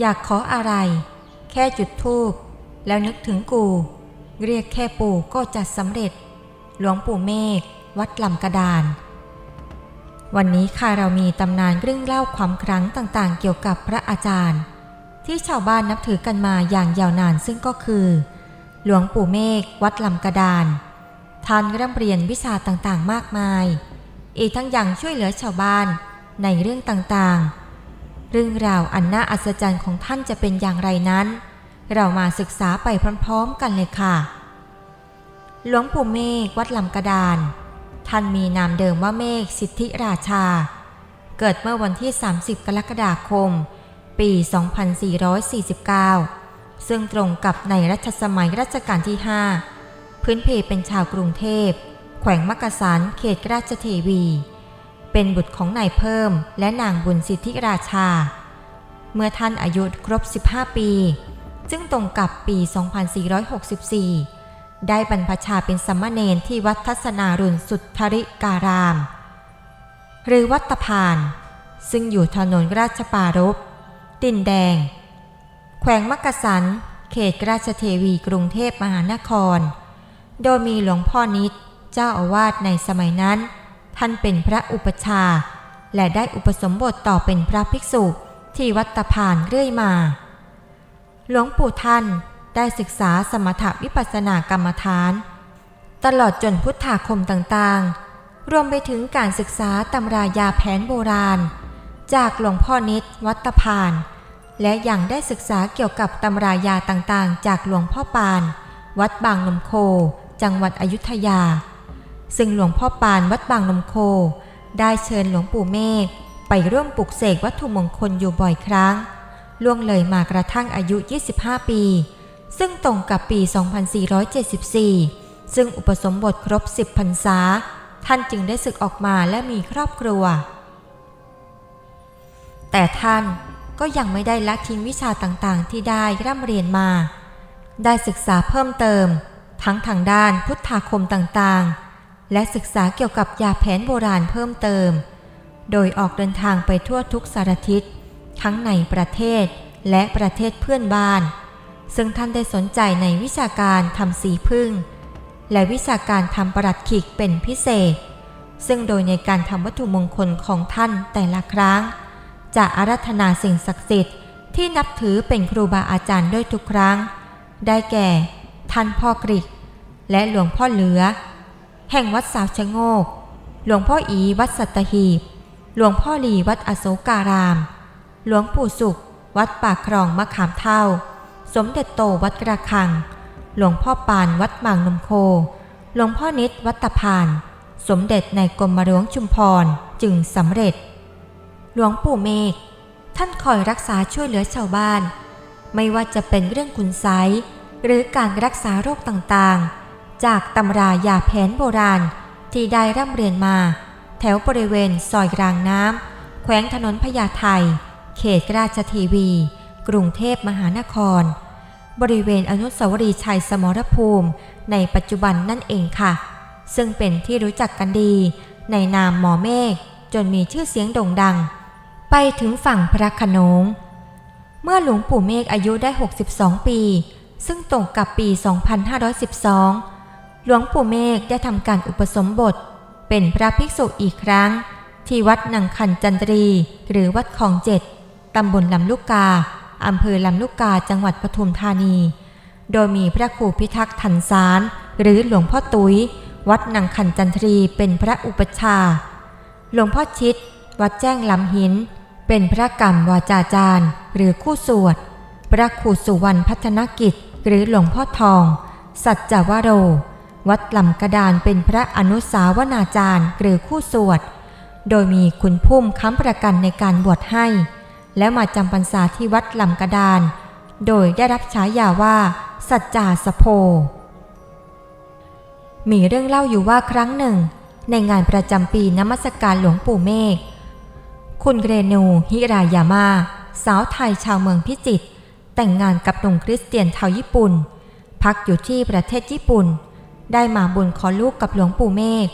อยากขออะไร แค่จุดธูปแล้วนึกถึงกู เรียกแค่ปู่ก็จะสำเร็จ หลวงปู่เมฆวัดลำกระดาน วันนี้ค่ะเรามีตำนานเรื่องเล่าความครั้งต่างๆ เกี่ยวกับพระอาจารย์ ที่ชาวบ้านนับถือกันมาอย่างยาวนานซึ่งก็คือ หลวงปู่เมฆวัดลำกระดาน ท่านร่ำเรียนวิชาต่างๆ มากมาย อีกทั้งยังช่วยเหลือชาวบ้านในเรื่องต่างๆ เรื่องราวอันน่าอัศจรรย์ของท่านจะเป็นอย่างไรนั้น เรามาศึกษาไปพร้อมๆกันเลยค่ะ หลวงปู่เมฆวัดลำกระดาน ท่านมีนามเดิมว่าเมฆสิทธิราชา เกิดเมื่อวันที่ 30 กรกฎาคม ปี 2449 ซึ่งตรงกับในรัชสมัยรัชกาลที่ 5 พื้นเพเป็นชาวกรุงเทพ แขวงมักกะสันเขตราชเทวี เป็นบุตรของนายเพิ่ม และนางบุญสิทธิราชา เมื่อท่านอายุครบ 15 ปี ซึ่งตรงกับปี 2464 ได้บรรพชาเป็นสัมมาเนนที่วัดทัศนารุณสุทธริการาม หรือวัดตะพาน ซึ่งอยู่ถนนราชปารบดินแดง แขวงมักกะสัน เขตราชเทวีกรุงเทพมหานคร โดยมีหลวงพ่อนิดเจ้าอาวาสในสมัยนั้น ท่านเป็นพระอุปชา และได้อุปสมบทต่อเป็นพระภิกษุที่วัดตะพานเรื่อยมา หลวงปู่ท่านได้ศึกษาสมถวิปัสสนากรรมฐาน ตลอดจนพุทธาคมต่างๆ รวมไปถึงการศึกษาตำรายาแผนโบราณ จากหลวงพ่อนิดวัดตะพาน และยังได้ศึกษาเกี่ยวกับตำรายาต่างๆ จากหลวงพ่อปาน วัดบางนมโค จังหวัดอยุธยา ซึ่งหลวงพ่อปานวัดบางนมโค ได้เชิญหลวงปู่เมฆไปร่วมปลุกเสกวัตถุมงคลอยู่บ่อยครั้ง ล่วงเลยมากระทั่งอายุ 25 ปี ซึ่งตรงกับปี 2474 ซึ่งอุปสมบทครบ 10พรรษา ท่านจึงได้ศึกออกมาและมีครอบครัว แต่ท่านก็ยังไม่ได้ละทิ้งวิชาต่างๆ ที่ได้ร่ำเรียนมา ได้ศึกษาเพิ่มเติม ทั้งทางด้านพุทธาคมต่างๆ และศึกษาเกี่ยวกับยาแผนโบราณเพิ่มเติม โดยออกเดินทางไปทั่วทุกสารทิศ ทั้งในประเทศและประเทศเพื่อนบ้าน ซึ่งท่านได้สนใจในวิชาการทำสีพึ่ง และวิชาการทำประหลัดขิกเป็นพิเศษ ซึ่งโดยในการทำวัตถุมงคลของท่านแต่ละครั้ง จะอารัธนาสิ่งศักดิ์สิทธิ์ที่นับถือเป็นครูบาอาจารย์ด้วยทุกครั้ง ได้แก่ ท่านพ่อกริก และหลวงพ่อเหลือ แห่งวัดสาวชะโงก หลวงพ่ออีวัดสัตหีบ หลวงพ่อหลีวัดอโศการาม หลวงปู่สุข วัดปากครองมะขามเท่า สมเด็จโตวัดกระคัง หลวงพ่อปานวัดบางนมโค หลวงพ่อนิดวัดตะพาน สมเด็จในกรมหลวงชุมพรจึงสำเร็จ หลวงปู่เมฆท่านคอยรักษาช่วยเหลือชาวบ้าน ไม่ว่าจะเป็นเรื่องคุณไสหรือการรักษาโรคต่างๆ จากตำรายาแผนโบราณ ที่ได้ร่ำเรียนมา แถวบริเวณซอยรางน้ำแขวงถนนพญาไทเขตราชทีวี กรุงเทพมหานคร บริเวณอนุสาวรีย์ชัยสมรภูมิ ในปัจจุบันนั่นเองค่ะ ซึ่งเป็นที่รู้จักกันดี ในนามหมอเมฆจนมีชื่อเสียงโด่งดัง ไปถึงฝั่งพระขนง เมื่อหลวงปู่เมฆอายุได้ 62 ปี ซึ่งตรงกับปี 2512 หลวงปู่เมฆได้ทำการอุปสมบท เป็นพระภิกษุอีกครั้ง ที่วัดนังคันจันตรี หรือวัดคลองเจ็ดตำบลลำลูกกาอำเภอลำลูกกาจังหวัดปทุมธานี โดยมีพระครูพิทักษ์ทันสาร หรือหลวงพ่อตุ้ย วัดนังคันจันทรีเป็นพระอุปชา หลวงพ่อชิด วัดแจ้งลำหิน เป็นพระกรรมวาจาจารย์ หรือคู่สวด พระครูสุวรรณพัฒนกิจ หรือหลวงพ่อทอง สัจจวโร วัดลำกระดานเป็นพระอนุสาวนาจารย์หรือคู่สวด โดยมีคุณพุ่มค้ำประกันในการบวชให้ และมาจำพรรษาที่วัดลำกระดาน โดยได้รับฉายาว่า สัจจาสโพ มีเรื่องเล่าอยู่ว่าครั้งหนึ่ง ในงานประจำปีนมัสการหลวงปู่เมฆคุณเรนูฮิรายามา สาวไทยชาวเมืองพิจิตรแต่งงานกับหนุ่มคริสเตียนชาวญี่ปุ่น พักอยู่ที่ประเทศญี่ปุ่น ได้มาบุญขอลูกกับหลวงปู่เมฆ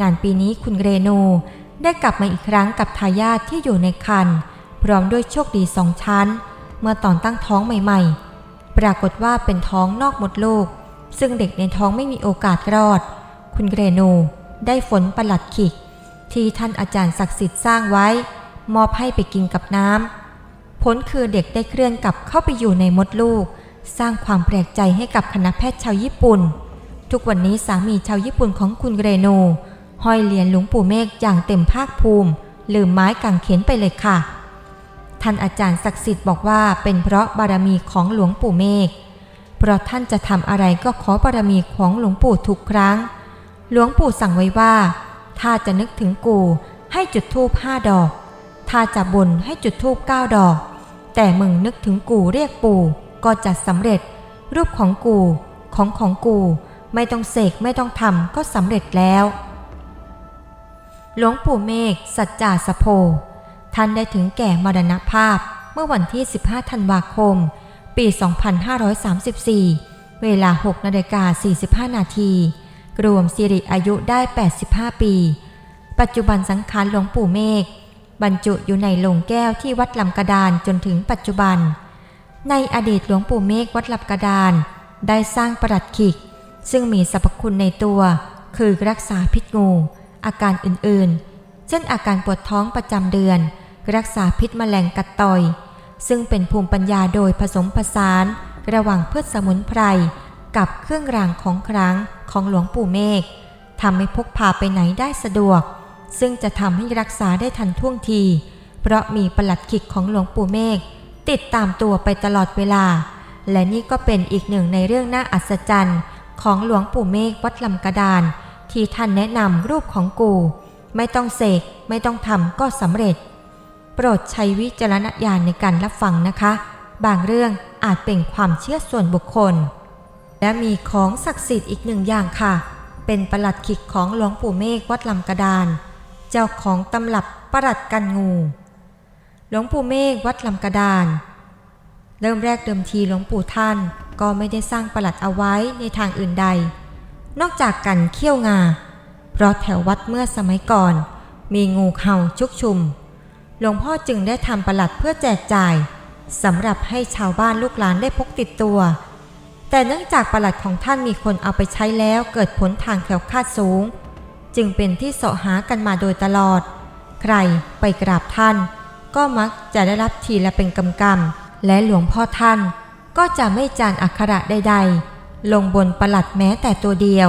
งานปีนี้คุณเรนูได้กลับมาอีกครั้งกับทายาทที่อยู่ในคันพร้อมด้วยโชคดีสองชั้น เมื่อตอนตั้งท้องใหม่ๆ ปรากฏว่าเป็นท้องนอกมดลูก ซึ่งเด็กในท้องไม่มีโอกาสรอด คุณเกรนูได้ฝนประหลัดขิก ที่ท่านอาจารย์ศักดิ์สิทธิ์สร้างไว้ มอบให้ไปกินกับน้ำผลคือเด็กได้เคลื่อนกลับเข้าไปอยู่ในมดลูก สร้างความแปลกใจให้กับคณะแพทย์ชาวญี่ปุ่น ทุกวันนี้สามีชาวญี่ปุ่นของคุณเกรนูห้อยเหรียญหลวงปู่เมฆอย่างเต็มภาคภูมิ ลืมไม้กางเขนไปเลยค่ะ ท่านอาจารย์ศักดิ์สิทธิ์บอกว่าเป็นเพราะบารมีของหลวงปู่เมฆเพราะท่านจะทำอะไรก็ขอบารมีของหลวงปู่ทุกครั้ง หลวงปู่สั่งไว้ว่า ถ้าจะนึกถึงกูให้จุดธูปห้าดอก ถ้าจะบนให้จุดธูปเก้าดอก แต่มึงนึกถึงกูเรียกปู่ก็จะสำเร็จ รูปของกู ของของกู ไม่ต้องเสกไม่ต้องทำก็สำเร็จแล้ว หลวงปู่เมฆสัจจาสโพ ท่านได้ถึงแก่มรณภาพเมื่อวันที่ 15 ธันวาคม ปี 2534 เวลา 6นาฬิกา45 นาที รวมสิริอายุได้ 85 ปี ปัจจุบันสังขารหลวงปู่เมฆบรรจุอยู่ในโลงแก้วที่วัดลำกระดานจนถึงปัจจุบัน ในอดีตหลวงปู่เมฆวัดลำกระดาน ได้สร้างประหลัดขิก ซึ่งมีสรรพคุณในตัว คือรักษาพิษงู อาการอื่นๆ เช่นอาการปวดท้องประจำเดือน รักษาพิษแมลงกัดต่อย ซึ่งเป็นภูมิปัญญาโดยผสมผสาน ระหว่างพืชสมุนไพร กับเครื่องรางของครั้งของหลวงปู่เมฆทำให้พกพาไปไหนได้สะดวก ซึ่งจะทำให้รักษาได้ทันท่วงที เพราะมีประหลัดขิกของหลวงปู่เมฆติดตามตัวไปตลอดเวลา และนี่ก็เป็นอีกหนึ่งในเรื่องน่าอัศจรรย์ ของหลวงปู่เมฆวัดลำกระดาน ที่ท่านแนะนำรูปของกู ไม่ต้องเสกไม่ต้องทำก็สำเร็จ โปรดใช้วิจารณญาณในการรับฟังนะคะ บางเรื่องอาจเป็นความเชื่อส่วนบุคคล และมีของศักดิ์สิทธิ์อีกหนึ่งอย่างค่ะ เป็นประหลัดขิกของหลวงปู่เมฆวัดลำกระดาน เจ้าของตำรับประหลัดกันงู หลวงปู่เมฆวัดลำกระดาน เริ่มแรกเดิมทีหลวงปู่ท่าน ก็ไม่ได้สร้างประหลัดเอาไว้ในทางอื่นใด นอกจากกันเขี้ยวงา เพราะแถววัดเมื่อสมัยก่อน มีงูเห่าชุกชุม หลวงพ่อจึงได้ทำประหลัดเพื่อแจกจ่ายสำหรับให้ชาวบ้านลูกหลานได้พกติดตัว แต่เนื่องจากประหลัดของท่านมีคนเอาไปใช้แล้วเกิดผลทางแควคาดสูง จึงเป็นที่เสาะหากันมาโดยตลอด ใครไปกราบท่าน ก็มักจะได้รับทีละเป็นกำกำ และหลวงพ่อท่านก็จะไม่จานอักขระใดๆ ลงบนประหลัดแม้แต่ตัวเดียว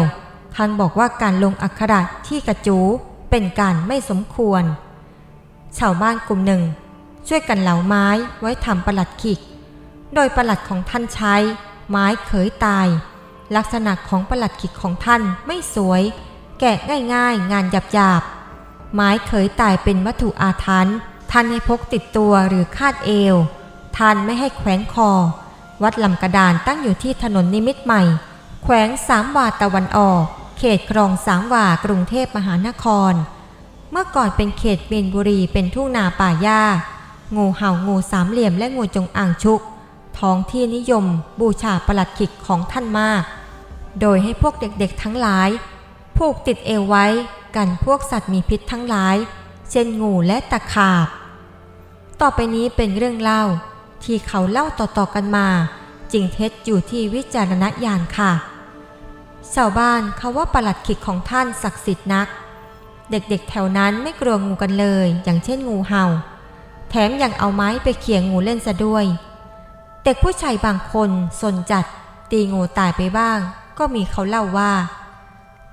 ท่านบอกว่าการลงอักขระที่กระจูเป็นการไม่สมควร ชาวบ้านกลุ่มหนึ่ง ช่วยกันเหลาไม้ไว้ทำประหลัดขิก โดยประหลัดของท่านใช้ไม้เขยตาย ลักษณะของประหลัดขิกของท่านไม่สวย แกะง่ายๆ งานหยาบๆ ไม้เขยตายเป็นวัตถุอาถรรพ์ท่านให้พกติดตัวหรือคาดเอว ท่านไม่ให้แขวนคอ วัดลำกระดานตั้งอยู่ที่ถนนนิมิตใหม่ แขวงสามวาตะวันออก เขตครองสามวากรุงเทพมหานคร เมื่อก่อนเป็นเขตเมีนบุรีเป็นทุ่งนาป่าหญ้า งูเห่างูสามเหลี่ยมและงูจงอ่างชุก ท้องที่นิยมบูชาประหลัดขิกของท่านมาก โดยให้พวกเด็กๆทั้งหลาย ผูกติดเอวไว้กันพวกสัตว์มีพิษทั้งหลาย เช่นงูและตะขาบ ต่อไปนี้เป็นเรื่องเล่า ที่เขาเล่าต่อๆกันมาจริงเท็จอยู่ที่วิจารณญาณค่ะชาวบ้านเขาว่าประหลัดขิกของท่านศักดิ์สิทธิ์นัก เด็กๆแถวนั้นไม่กลัวงูกันเลย อย่างเช่นงูเห่า แถมยังเอาไม้ไปเขี่ยงูเล่นซะด้วย เด็กผู้ชายบางคนสนจัด ตีงูตายไปบ้าง ก็มีเขาเล่าว่า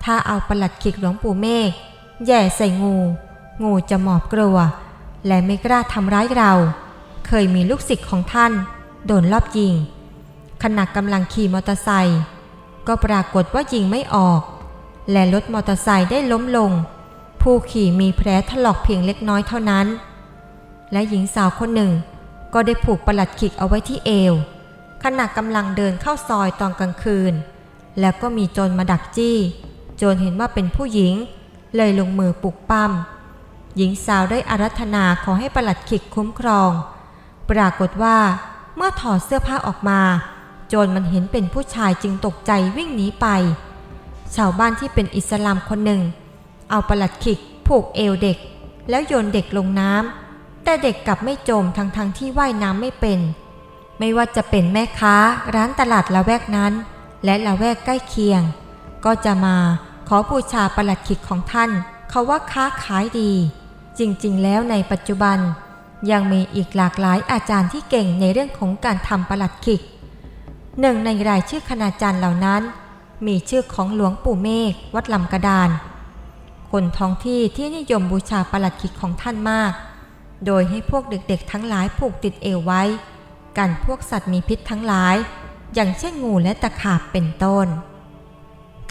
ถ้าเอาประหลัดขิกหลวงปู่เมฆแย่ใส่งู งูจะหมอบกลัว และไม่กล้าทำร้ายเรา เคยมีลูกศิษย์ของท่าน โดนลอบยิง ขณะกำลังขี่มอเตอร์ไซค์ก็ปรากฏว่ายิงไม่ออก และรถมอเตอร์ไซค์ได้ล้มลง ผู้ขี่มีแผลถลอกเพียงเล็กน้อยเท่านั้น และหญิงสาวคนหนึ่ง ก็ได้ผูกประหลัดขิกเอาไว้ที่เอว ขณะกำลังเดินเข้าซอยตอนกลางคืน แล้วก็มีโจรมาดักจี้ โจรเห็นว่าเป็นผู้หญิง เลยลงมือปลุกปั้มหญิงสาวได้อารัธนาขอให้ประหลัดขิกคุ้มครอง ปรากฏว่า เมื่อถอดเสื้อผ้าออกมา โจรมันเห็นเป็นผู้ชายจึงตกใจวิ่งหนีไป ชาวบ้านที่เป็นอิสลามคนหนึ่ง เอาประหลัดขิกผูกเอวเด็ก แล้วโยนเด็กลงน้ำแต่เด็กกลับไม่จมทั้งๆทที่ว่ายน้ำไม่เป็น ไม่ว่าจะเป็นแม่ค้าร้านตลาดละแวกนั้น และละแวกใกล้เคียง ก็จะมาขอบูชาประหลัดขิกของท่านเขาว่าค้าขายดี จริงๆ แล้วในปัจจุบัน ยังมีอีกหลากหลายอาจารย์ที่เก่งในเรื่องของการทำประหลัดขิก หนึ่งในรายชื่อคณาจารย์เหล่านั้น มีชื่อของหลวงปู่เมฆวัดลำกระดาน คนท้องที่ที่นิยมบูชาประหลัดขิกของท่านมาก โดยให้พวกเด็กๆทั้งหลายผูกติดเอวไว้ กันพวกสัตว์มีพิษทั้งหลาย อย่างเช่นงูและตะขาบเป็นต้น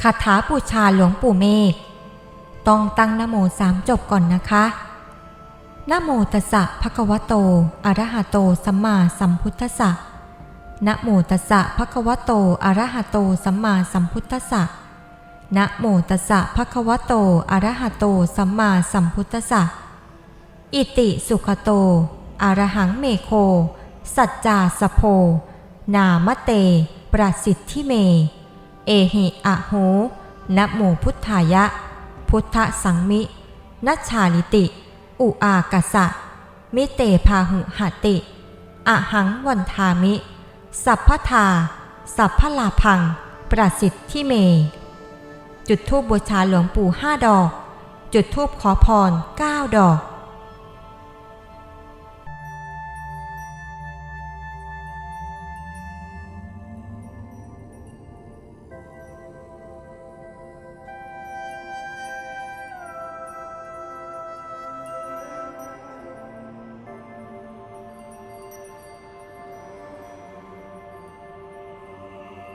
คาถาบูชาหลวงปู่เมฆต้องตั้งนโมสามจบก่อนนะคะ นะโมตัสสะภะคะวะโต อะระหะโต สัมมาสัมพุทธัสสะนะโมตัสสะภะคะวะโต อะระหะโต สัมมาสัมพุทธัสสะนะโมตัสสะภะคะวะโต อะระหะโต สัมมาสัมพุทธัสสะ อิติสุขโต อะระหังเมโค สัจจาสโพ นามเต ประสิทธิเม เอหิอะโหนะโมพุทธายะ พุทธสังมินัชชาลิติ อุอากสะ มิเตพาหุหติอะหังวันทามิ สัพพทา สัพพลาพัง ประสิทธิเม จุดทูบบูชาหลวงปู่ห้าดอก จุดทูบขอพรเก้าดอก